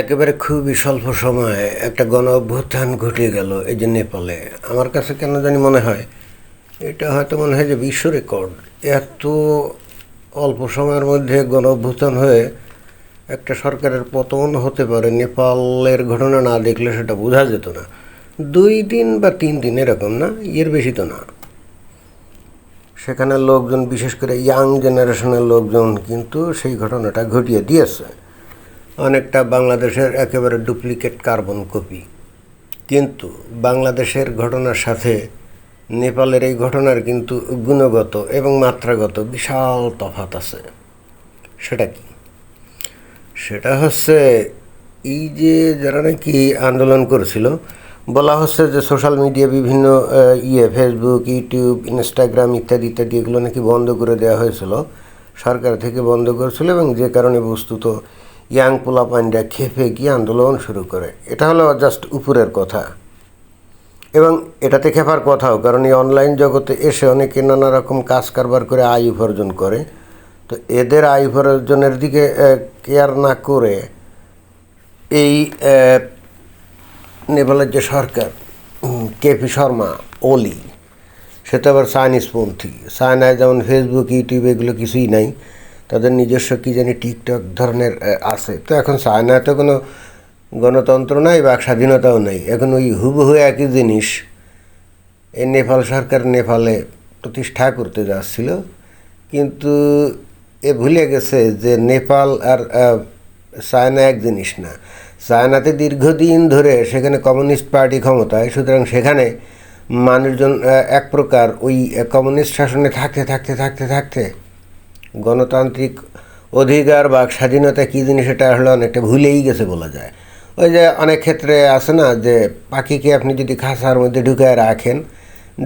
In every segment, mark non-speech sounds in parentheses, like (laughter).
একেবারে খুবই স্বল্প সময়ে একটা গণ অভ্যুত্থান ঘটে গেল এই যে নেপালে। আমার কাছে কেন জানি মনে হয়, এটা হয়তো মনে হয় যে বিশ্ব রেকর্ড। এত অল্প সময়ের মধ্যে গণ অভ্যুত্থান হয়ে একটা সরকারের পতন হতে পারে, নেপালের ঘটনা না দেখলে সেটা বোঝা যেত না। দুই দিন বা তিন দিন এরকম না, এর বেশি তো না। সেখানে লোকজন, বিশেষ করে ইয়াং জেনারেশনের লোকজন কিন্তু সেই ঘটনাটা ঘটিয়ে দিয়েছে। অনেকটা বাংলাদেশের একেবারে ডুপ্লিকেট কার্বন কপি। কিন্তু বাংলাদেশের ঘটনার সাথে নেপালের এই ঘটনার কিন্তু গুণগত এবং মাত্রাগত বিশাল তফাত আছে। সেটা কি? সেটা হচ্ছে এই যে যারা নাকি আন্দোলন করেছিল, বলা হচ্ছে যে সোশ্যাল মিডিয়া বিভিন্ন ইয়ে ফেসবুক, ইউটিউব, ইনস্টাগ্রাম ইত্যাদি ইত্যাদি এগুলো নাকি বন্ধ করে দেওয়া হয়েছিল। সরকার থেকে বন্ধ করেছিল এবং যে কারণে বস্তুত ইয়াং পোলা পান্ডা খেপে গিয়ে আন্দোলন শুরু করে। এটা হলো জাস্ট উপরের কথা। এবং এটাতে খেপার কথাও, কারণ এই অনলাইন জগতে এসে অনেকে নানা রকম কাজ কারবার করে আয় উপার্জন করে। তো এদের আয় উপার্জনের দিকে কেয়ার না করে এই নেপালের যে সরকার কেপি শর্মা, ওলি, সে তো আবার চাইনিজপন্থী চায়নায় যেমন ফেসবুক ইউটিউব এগুলো কিছুই নাই। তাদের নিজস্ব কী জানি টিকটক ধরনের আছে। তো এখন চায়নায় তো কোনো গণতন্ত্র নাই বা স্বাধীনতাও নেই। এখন ওই হুবহু একই জিনিস। এই নেপাল সরকার নেপালে প্রতিষ্ঠা করতে যাচ্ছিল। কিন্তু এ ভুলে গেছে যে নেপাল আর চায়না এক জিনিস না। চায়নাতে দীর্ঘদিন ধরে সেখানে কমিউনিস্ট পার্টি ক্ষমতায়, সুতরাং সেখানে মানুষজন এক প্রকার ওই কমিউনিস্ট শাসনে থাকতে থাকতে থাকতে থাকতে গণতান্ত্রিক অধিকার বা স্বাধীনতা কী জিনিস এটা আসলে অনেকটা ভুলেই গেছে বলা যায়। ওই যে অনেক ক্ষেত্রে আছে না যে পাখিকে আপনি যদি খাঁচার মধ্যে ঢুকায় রাখেন,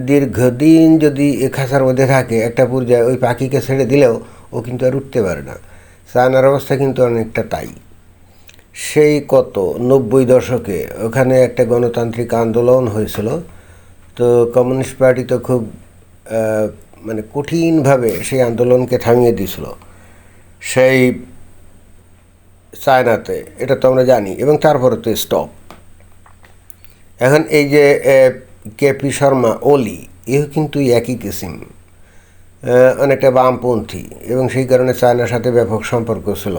দীর্ঘদিন যদি এ খাঁচার মধ্যে থাকে, একটা পর্যায়ে ওই পাখিকে ছেড়ে দিলেও ও কিন্তু আর উঠতে পারে না। চায়নার অবস্থা কিন্তু অনেকটা তাই। সেই কত নব্বই দশকে ওখানে একটা গণতান্ত্রিক আন্দোলন হয়েছিল। তো কমিউনিস্ট পার্টি তো খুব মানে কঠিনভাবে সেই আন্দোলনকে থামিয়ে দিয়েছিল। সেই চায়নাতে, এটা তো আমরা জানি, এবং তারপরে তো স্টপ এখন এই যে কেপি শর্মা, ওলি, এও কিন্তু একই কিসিম। অনেকটা বামপন্থী, এবং সেই কারণে চায়নার সাথে ব্যাপক সম্পর্ক ছিল।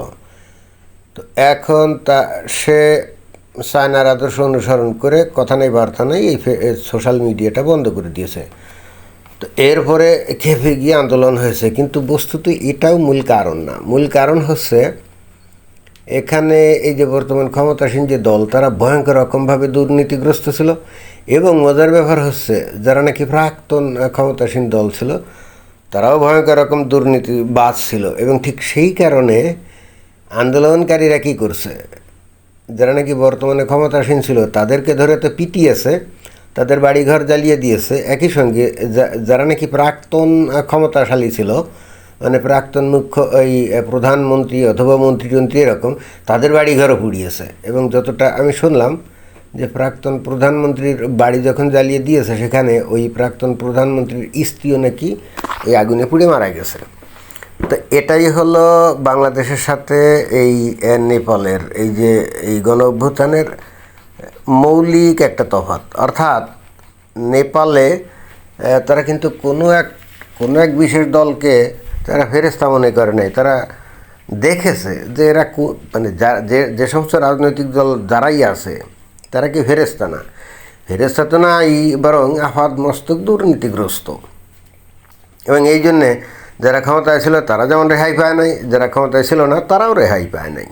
তো এখন তা, সে চায়নার আদর্শ অনুসরণ করে, কথা নেই, বার্তা নেই, এই সোশ্যাল মিডিয়াটা বন্ধ করে দিয়েছে। তো এরপরে খেপে গিয়ে আন্দোলন হয়েছে। কিন্তু বস্তুত এটাও মূল কারণ না। মূল কারণ হচ্ছে এখানে এই যে বর্তমান ক্ষমতাসীন যে দল, তারা ভয়ঙ্কর রকমভাবে দুর্নীতিগ্রস্ত ছিল এবং মজার ব্যাপার হচ্ছে যারা নাকি প্রাক্তন ক্ষমতাসীন দল ছিল, তারাও ভয়ঙ্কর রকম দুর্নীতি বাজ ছিল এবং ঠিক সেই কারণে আন্দোলনকারীরা কী করছে? যারা নাকি বর্তমানে ক্ষমতাসীন ছিল, তাদেরকে ধরে তো পিটিয়েছে তাদের বাড়িঘর জ্বালিয়ে দিয়েছে। একই সঙ্গে যারা নাকি প্রাক্তন ক্ষমতাশালী ছিল মানে প্রাক্তন মুখ্য আহ, প্রধানমন্ত্রী অথবা মন্ত্রীযন্ত্রী এরকম তাদের বাড়িঘরও পুড়িয়েছে। এবং যতটা আমি শুনলাম যে প্রাক্তন প্রধানমন্ত্রীর বাড়ি যখন জ্বালিয়ে দিয়েছে সেখানে ওই প্রাক্তন প্রধানমন্ত্রীর স্ত্রীও নাকি এই আগুনে পুড়ে মারা গেছে। তো এটাই হলো বাংলাদেশের সাথে এই নেপালের এই যে এই গণ অভ্যুত্থানের মৌলিক একটা তফাৎ। অর্থাৎ নেপালে তারা কিন্তু কোনো এক কোনো এক বিশেষ দলকে তারা ফেরেস্তা মনে করে নাই। তারা দেখেছে যে এরা মানে যা- যে সমস্ত রাজনৈতিক দল যারাই আছে, তারা কি ফেরেস্তা না? ফেরেস্তা তো না এই বরং আফাদ মস্তক দুর্নীতিগ্রস্ত। এবং এই জন্যে যারা ক্ষমতায় ছিল তারা যেমন রেহাই পায় নাই, যারা ক্ষমতায় ছিল না তারাও রেহাই পায় নাই।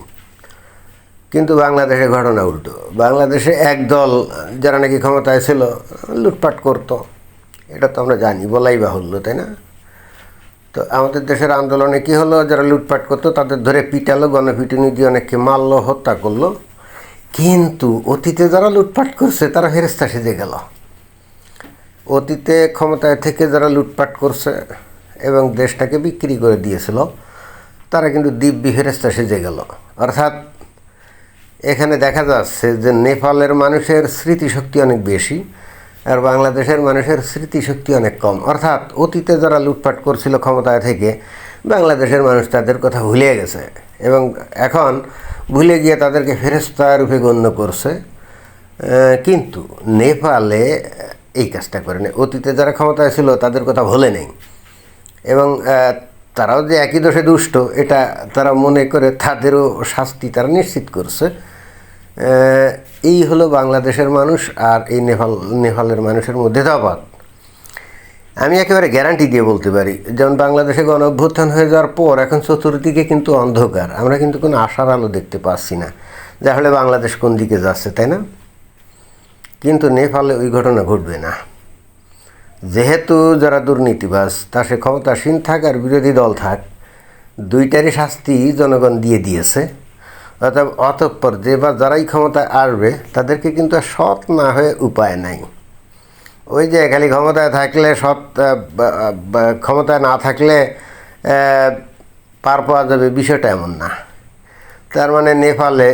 কিন্তু বাংলাদেশে ঘটনা উল্টো। বাংলাদেশে এক দল যারা নাকি ক্ষমতায় ছিল, লুটপাট করতো। এটা তো আমরা জানি, বলাই বাহুল্য, তাই না? তো আমাদের দেশের আন্দোলনে কি হলো? যারা লুটপাট করতো, তাদের ধরে পিটালো, গণপিটুনি দিয়ে অনেককে মারলো, হত্যা করল। কিন্তু অতীতে যারা লুটপাট করছে, তারা ফেরেস্তা সেজে গেল। অতীতে ক্ষমতায় থেকে যারা লুটপাট করছে এবং দেশটাকে বিক্রি করে দিয়েছিল, তারা কিন্তু দিব্যি ফেরেস্তা সেজে গেল। অর্থাৎ এখানে দেখা যাচ্ছে যে নেপালের মানুষের স্মৃতিশক্তি অনেক বেশি আর বাংলাদেশের মানুষের স্মৃতিশক্তি অনেক কম। অর্থাৎ অতীতে যারা লুটপাট করছিল ক্ষমতায় থেকে, বাংলাদেশের মানুষ তাদের কথা ভুলে গেছে এবং এখন ভুলে গিয়ে তাদেরকে ফেরেস্তা রূপে গণ্য করছে। কিন্তু নেপালে এই কাজটা করেনি। অতীতে যারা ক্ষমতায় ছিল তাদের কথা ভোলে নেই। এবং তারাও যে একই দোষে দুষ্ট, এটা তারা মনে করে তাদেরও শাস্তি তারা নিশ্চিত করছে। এই হলো বাংলাদেশের মানুষ আর এই নেপাল, নেপালের মানুষের মধ্যে তফাৎ। আমি একেবারে গ্যারান্টি দিয়ে বলতে পারি, যেমন বাংলাদেশে গণ অভ্যুত্থান হয়ে যাওয়ার পর এখন চতুর্দিকে কিন্তু অন্ধকার, আমরা কিন্তু কোনো আশার আলো দেখতে পাচ্ছি না, যা হলে বাংলাদেশ কোন দিকে যাচ্ছে, তাই না? কিন্তু নেপালে ওই ঘটনা ঘটবে না। যেহেতু যারা দুর্নীতিবাজ, তা সে ক্ষমতাসীন থাক আর বিরোধী দল থাক, দুইটারই শাস্তি জনগণ দিয়ে দিয়েছে। অতএব অতঃপর যে বা যারাই ক্ষমতায় আসবে, তাদেরকে কিন্তু সৎ না হয়ে উপায় নাই। ওই যে খালি ক্ষমতায় থাকলে, সৎ ক্ষমতায় না থাকলে পার পাওয়া যাবে বিষয়টা এমন না। তার মানে নেপালে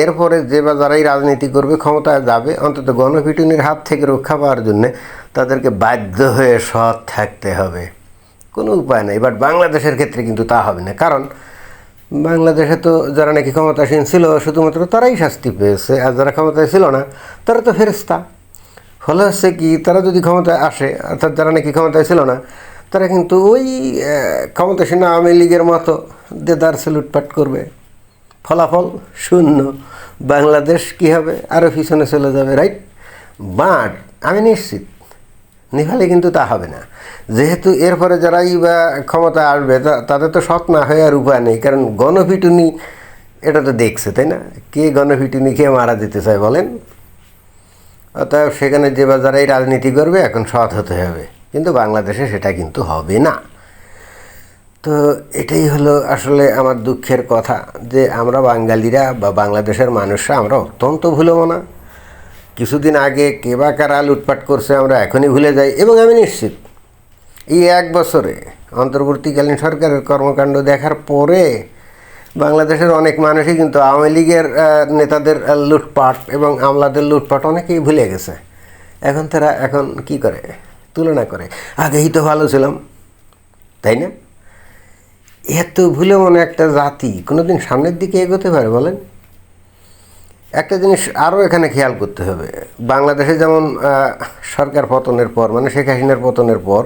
এরপরে যে বা যারাই রাজনীতি করবে, ক্ষমতায় যাবে, অন্তত গণপিটুনির হাত থেকে রক্ষা পাওয়ার জন্যে তাদেরকে বাধ্য হয়ে সৎ থাকতে হবে। কোনো উপায় নেই বাট বাংলাদেশের ক্ষেত্রে কিন্তু তা হবে না। কারণ বাংলাদেশে তো যারা নাকি ক্ষমতাসীন ছিল, শুধুমাত্র তারাই শাস্তি পেয়েছে, আর যারা ক্ষমতায় ছিল না, তারা তো ফেরেস্তা ফলে হচ্ছে কি, তারা যদি ক্ষমতায় আসে, অর্থাৎ যারা নাকি ক্ষমতায় ছিল না, তারা কিন্তু ওই ক্ষমতাসীন আওয়ামী লীগের মতো দেদারসে লুটপাট করবে। ফলাফল শূন্য। বাংলাদেশ কী হবে? আরও পিছনে চলে যাবে, রাইট? বাট আমি নিশ্চিত নেপালে কিন্তু তা হবে না। যেহেতু এরপরে যারাই বা ক্ষমতা আসবে তাদের তো সৎ না হয়ে আর উপায় নেই, কারণ গণপিটুনি এটা তো দেখছে, তাই না? কে গণপিটুনি কে মারা যেতে চায় বলেন? অতএব সেখানে যে বা যারাই রাজনীতি করবে, এখন সৎ হতে হবে। কিন্তু বাংলাদেশে সেটা কিন্তু হবে না। তো এটাই হলো আসলে আমার দুঃখের কথা, যে আমরা বাঙালিরা বা বাংলাদেশের মানুষরা আমরা অত্যন্ত ভুলব না। কিছুদিন আগে কে বা কারা লুটপাট করছে আমরা এখনই ভুলে যাই এবং আমি নিশ্চিত এই এক বছরে অন্তর্বর্তীকালীন সরকারের কর্মকাণ্ড দেখার পরে বাংলাদেশের অনেক মানুষই কিন্তু আওয়ামী লীগের নেতাদের লুটপাট এবং আমলাদের লুটপাট অনেকেই ভুলে গেছে। এখন তারা এখন কি করে? তুলনা করে। আগেই তো ভালো ছিলাম, তাই না? এত ভুলে মনে একটা জাতি কোনোদিন সামনের দিকে এগোতে পারে বলেন? একটা জিনিস আরও এখানে খেয়াল করতে হবে। বাংলাদেশে যেমন সরকার পতনের পর মানে শেখ হাসিনার পতনের পর,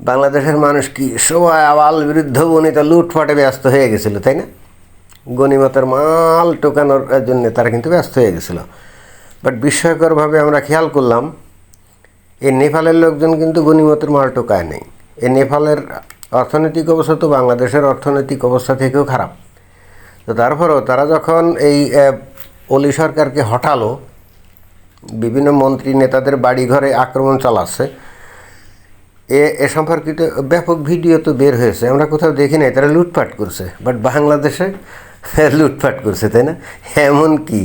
বাংলাদেশের মানুষ কি সবাই আবাল বিরুদ্ধ বনিতা লুটফাটে ব্যস্ত হয়ে গেছিল, তাই না? গণিমতের মাল টোকানোর জন্য তারা কিন্তু ব্যস্ত হয়ে গেছিল। বাট বিস্ময়করভাবে আমরা খেয়াল করলাম এই নেপালের লোকজন কিন্তু গণিমতের মাল টোকায় নেই। এই নেপালের অর্থনৈতিক অবস্থা তো বাংলাদেশের অর্থনৈতিক অবস্থা থেকেও খারাপ। তো তারপরেও তারা যখন এই অলি সরকারকে হটালো। বিভিন্ন মন্ত্রী নেতাদের বাড়ি ঘরে আক্রমণ চালাচ্ছে। এ এ সম্পর্কিত ব্যাপক ভিডিও তো বের হয়েছে, আমরা কোথাও দেখি নাই, তারা লুটপাট করছে। বাট বাংলাদেশে (laughs) লুটপাট করছে, তাই না? এমন কি?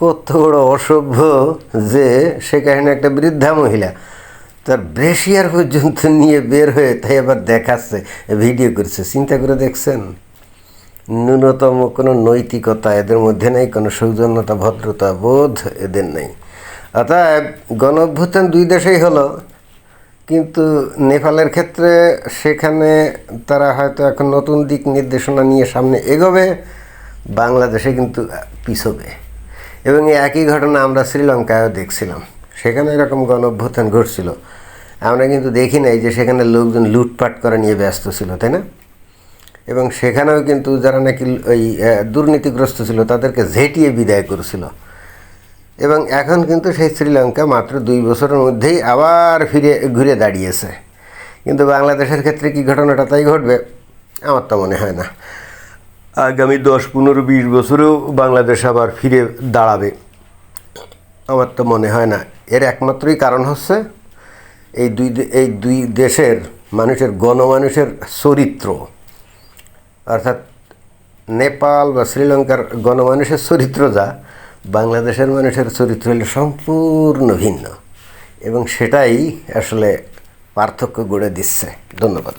কত বড় অসভ্য যে সেখানে একটা বৃদ্ধা মহিলা, তার ব্রেশিয়ার পর্যন্ত নিয়ে বের হয়ে তাই আবার দেখাচ্ছে, ভিডিও করছে। চিন্তা করে দেখছেন? ন্যূনতম কোনো নৈতিকতা এদের মধ্যে নেই, কোনো সৌজন্যতা, ভদ্রতা, বোধ এদের নেই। অতএব গণ অভ্যুত্থান দুই দেশেই হলো, কিন্তু নেপালের ক্ষেত্রে সেখানে তারা হয়তো এখন নতুন দিক নির্দেশনা নিয়ে সামনে এগোবে, বাংলাদেশে কিন্তু পিছবে। এবং এই একই ঘটনা আমরা শ্রীলঙ্কায়ও দেখছিলাম। সেখানে এরকম গণ অভ্যুত্থান ঘটছিল। আমরা কিন্তু দেখি নাই যে সেখানে লোকজন লুটপাট করা নিয়ে ব্যস্ত ছিল, তাই না? এবং সেখানেও কিন্তু যারা নাকি ওই দুর্নীতিগ্রস্ত ছিল, তাদেরকে ঝেঁটিয়ে বিদায় করেছিল। এবং এখন কিন্তু সেই শ্রীলঙ্কা মাত্র দুই বছরের মধ্যেই আবার ফিরে, ঘুরে দাঁড়িয়েছে। কিন্তু বাংলাদেশের ক্ষেত্রে কি ঘটনাটা তাই ঘটবে? আমার তো মনে হয় না। আগামী দশ, পনেরো, বিশ বছরেও বাংলাদেশ আবার ফিরে দাঁড়াবে। আমার তো মনে হয় না। এর একমাত্রই কারণ হচ্ছে এই দুই এই দুই দেশের মানুষের, গণমানুষের চরিত্র। অর্থাৎ নেপাল বা শ্রীলঙ্কার গণমানুষের চরিত্র যা, বাংলাদেশের মানুষের চরিত্র হলে সম্পূর্ণ ভিন্ন। এবং সেটাই আসলে পার্থক্য গড়ে দিচ্ছে। ধন্যবাদ।